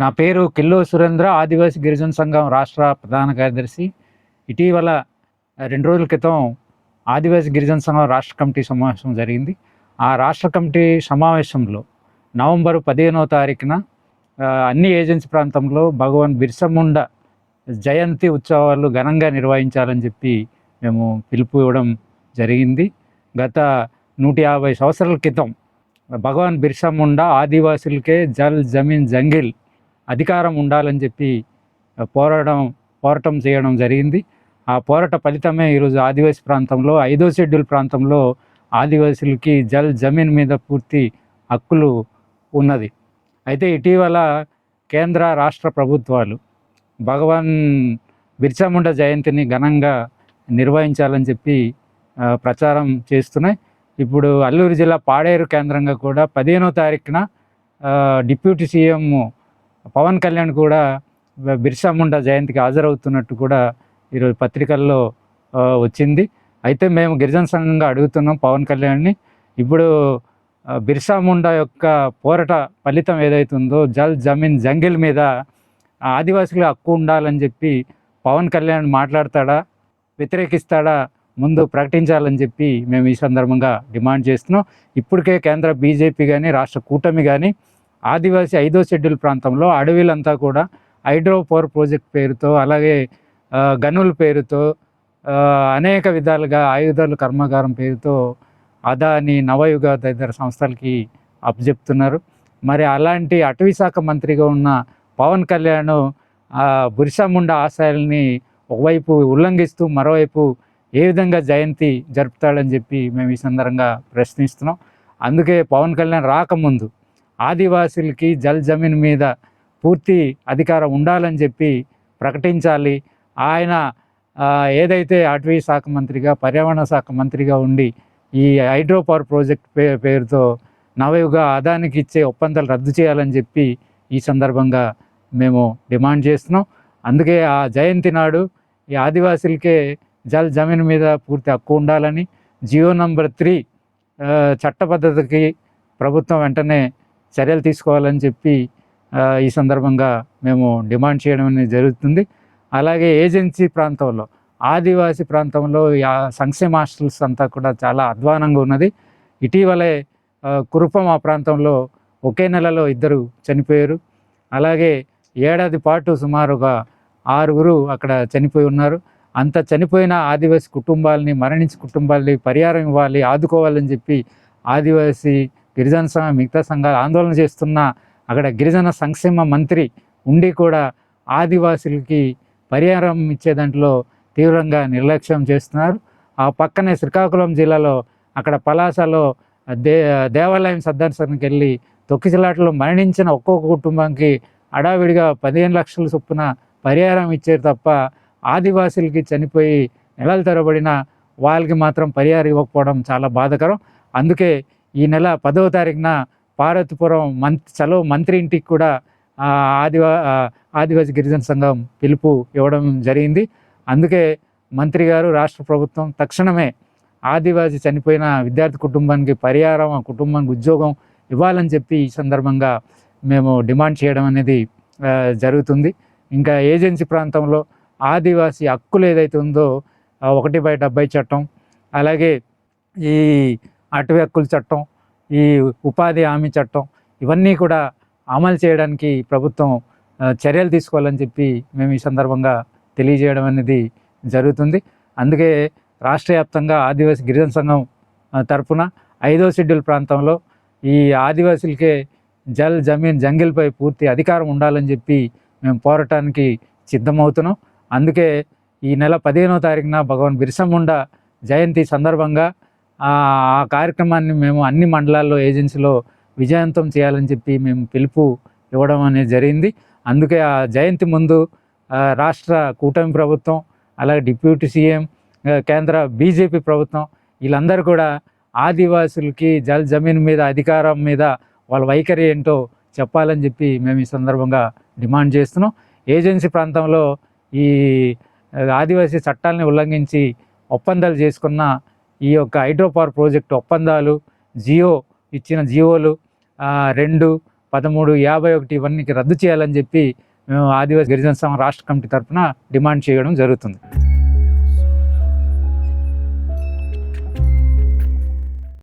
నా పేరు కిల్లో సురేంద్ర ఆదివాసీ గిరిజన సంఘం రాష్ట్ర ప్రధాన కార్యదర్శి. ఇటీవల రెండు రోజుల క్రితం ఆదివాసీ గిరిజన సంఘం రాష్ట్ర కమిటీ సమావేశం జరిగింది. ఆ రాష్ట్ర కమిటీ సమావేశంలో నవంబర్ పదిహేనవ తారీఖున అన్ని ఏజెన్సీ ప్రాంతంలో భగవాన్ బిర్సముండ జయంతి ఉత్సవాలు ఘనంగా నిర్వహించాలని చెప్పి మేము పిలుపు ఇవ్వడం జరిగింది. గత నూట యాభై సంవత్సరాల క్రితం భగవాన్ బిర్సా ముండా ఆదివాసులకే జల్ జమీన్ జంగిల్ అధికారం ఉండాలని చెప్పి పోరాటం పోరాటం చేయడం జరిగింది. ఆ పోరాట ఫలితమే ఈరోజు ఆదివాసీ ప్రాంతంలో ఐదో షెడ్యూల్ ప్రాంతంలో ఆదివాసులకి జల్ జమీన్ మీద పూర్తి హక్కులు ఉన్నది. అయితే ఇటీవల కేంద్ర రాష్ట్ర ప్రభుత్వాలు భగవాన్ బిర్చాముండ జయంతిని ఘనంగా నిర్వహించాలని చెప్పి ప్రచారం చేస్తున్నాయి. ఇప్పుడు అల్లూరు జిల్లా పాడేరు కేంద్రంగా కూడా పదిహేనో తారీఖున డిప్యూటీ సీఎం పవన్ కళ్యాణ్ కూడా బిర్సా ముండా జయంతికి హాజరవుతున్నట్టు కూడా ఈరోజు పత్రికల్లో వచ్చింది. అయితే మేము గిరిజన సంఘంగా అడుగుతున్నాం పవన్ కళ్యాణ్ని. ఇప్పుడు బిర్సా ముండా యొక్క పోరాట ఫలితం ఏదైతుందో జల్ జమీన్ జంగిల్ మీద ఆదివాసులు హక్కు ఉండాలని చెప్పి పవన్ కళ్యాణ్ మాట్లాడతాడా వ్యతిరేకిస్తాడా ముందు ప్రకటించాలని చెప్పి మేము ఈ సందర్భంగా డిమాండ్ చేస్తున్నాం. ఇప్పటికే కేంద్ర బీజేపీ కానీ రాష్ట్ర కూటమి కానీ ఆదివాసీ ఐదో షెడ్యూల్ ప్రాంతంలో అడవిలంతా కూడా హైడ్రో పవర్ ప్రాజెక్ట్ పేరుతో అలాగే గనుల పేరుతో అనేక విధాలుగా ఆయుధాలు కర్మాగారం పేరుతో అదాని నవయుగ తదితర సంస్థలకి అప్పచెప్తున్నారు. మరి అలాంటి అటవీ శాఖ మంత్రిగా ఉన్న పవన్ కళ్యాణ్ ఆ ఆశయాల్ని ఒకవైపు ఉల్లంఘిస్తూ మరోవైపు ఏ విధంగా జయంతి జరుపుతాడని చెప్పి మేము ఈ సందర్భంగా ప్రశ్నిస్తున్నాం. అందుకే పవన్ కళ్యాణ్ రాకముందు ఆదివాసులకి జల్ జమీన్ మీద పూర్తి అధికారం ఉండాలని చెప్పి ప్రకటించాలి. ఆయన ఏదైతే అటవీ శాఖ మంత్రిగా పర్యావరణ శాఖ మంత్రిగా ఉండి ఈ హైడ్రో పవర్ ప్రాజెక్ట్ పే పేరుతో నవయుగ అదానికి ఇచ్చే ఒప్పందాలు రద్దు చేయాలని చెప్పి ఈ సందర్భంగా మేము డిమాండ్ చేస్తున్నాం. అందుకే ఆ జయంతి నాడు ఈ ఆదివాసులకే జల్ జమీన్ మీద పూర్తి హక్కు ఉండాలని జియో నంబర్ త్రీ చట్టబద్ధతకి ప్రభుత్వం వెంటనే చర్యలు తీసుకోవాలని చెప్పి ఈ సందర్భంగా మేము డిమాండ్ చేయడం అనేది జరుగుతుంది. అలాగే ఏజెన్సీ ప్రాంతంలో ఆదివాసీ ప్రాంతంలో సంక్షేమ హాస్టల్స్ అంతా కూడా చాలా అధ్వానంగా ఉన్నది. ఇటీవలే కురుపం ఆ ప్రాంతంలో ఒకే నెలలో ఇద్దరు చనిపోయారు. అలాగే ఏడాది పాటు సుమారుగా ఆరుగురు అక్కడ చనిపోయి ఉన్నారు. అంత చనిపోయిన ఆదివాసీ కుటుంబాలని మరణించి కుటుంబాలని పరిహారం ఇవ్వాలి ఆదుకోవాలని చెప్పి ఆదివాసీ గిరిజన సంఘం మిగతా సంఘాలు ఆందోళన చేస్తున్న అక్కడ గిరిజన సంక్షేమ మంత్రి ఉండి కూడా ఆదివాసులకి పరిహారం ఇచ్చే దాంట్లో తీవ్రంగా నిర్లక్ష్యం చేస్తున్నారు. ఆ పక్కనే శ్రీకాకుళం జిల్లాలో అక్కడ పలాసలో దే దేవాలయం సందర్శనకి వెళ్ళి తొక్కిసలాటలో మరణించిన ఒక్కొక్క కుటుంబానికి అడావిడిగా పదిహేను లక్షల చొప్పున పరిహారం ఇచ్చారు తప్ప ఆదివాసులకి చనిపోయి నెలలు తరబడిన వాళ్ళకి మాత్రం పరిహారం ఇవ్వకపోవడం చాలా బాధకరం. అందుకే ఈ నెల పదవ తారీఖున పార్వతీపురం మంత్ చలో మంత్రి ఇంటికి కూడా ఆదివా ఆదివాసీ గిరిజన సంఘం పిలుపు ఇవ్వడం జరిగింది. అందుకే మంత్రి గారు రాష్ట్ర ప్రభుత్వం తక్షణమే ఆదివాసీ చనిపోయిన విద్యార్థి కుటుంబానికి పరిహారం ఆ కుటుంబానికి ఉద్యోగం ఇవ్వాలని చెప్పి ఈ సందర్భంగా మేము డిమాండ్ చేయడం అనేది జరుగుతుంది. ఇంకా ఏజెన్సీ ప్రాంతంలో ఆదివాసీ హక్కులు ఏదైతే ఉందో ఒకటి బై డెబ్బై చట్టం అలాగే ఈ అటవీ హక్కుల చట్టం ఈ ఉపాధి హామీ చట్టం ఇవన్నీ కూడా అమలు చేయడానికి ప్రభుత్వం చర్యలు తీసుకోవాలని చెప్పి మేము ఈ సందర్భంగా తెలియజేయడం అనేది జరుగుతుంది. అందుకే రాష్ట్ర వ్యాప్తంగా ఆదివాసీ గిరిజన సంఘం తరఫున తరపున ఐదో షెడ్యూల్ ప్రాంతంలో ఈ ఆదివాసులకే జల్ జమీన్ జంగిల్పై పూర్తి అధికారం ఉండాలని చెప్పి మేము పోరాటానికి సిద్ధమవుతున్నాం. అందుకే ఈ నెల పదిహేనో తారీఖున భగవాన్ బిర్సముండ జయంతి సందర్భంగా ఆ కార్యక్రమాన్ని మేము అన్ని మండలాల్లో ఏజెన్సీలో విజయవంతం చేయాలని చెప్పి మేము పిలుపు ఇవ్వడం అనేది జరిగింది. అందుకే ఆ జయంతి ముందు రాష్ట్ర కూటమి ప్రభుత్వం అలాగే డిప్యూటీ సీఎం కేంద్ర బీజేపీ ప్రభుత్వం వీళ్ళందరూ కూడా ఆదివాసులకి జల్ జమీన్ మీద అధికారం మీద వాళ్ళ వైఖరి ఏంటో చెప్పాలని చెప్పి మేము ఈ సందర్భంగా డిమాండ్ చేస్తున్నాం. ఏజెన్సీ ప్రాంతంలో ఈ ఆదివాసీ చట్టాలని ఉల్లంఘించి ఒప్పందాలు చేసుకున్న ఈ యొక్క హైడ్రోపవర్ ప్రాజెక్టు ఒప్పందాలు జియో ఇచ్చిన జియోలు రెండు పదమూడు యాభై ఒకటి ఇవన్నీ రద్దు చేయాలని చెప్పి మేము ఆదివాసీ గిరిజన సంఘం రాష్ట్ర కమిటీ తరఫున డిమాండ్ చేయడం జరుగుతుంది.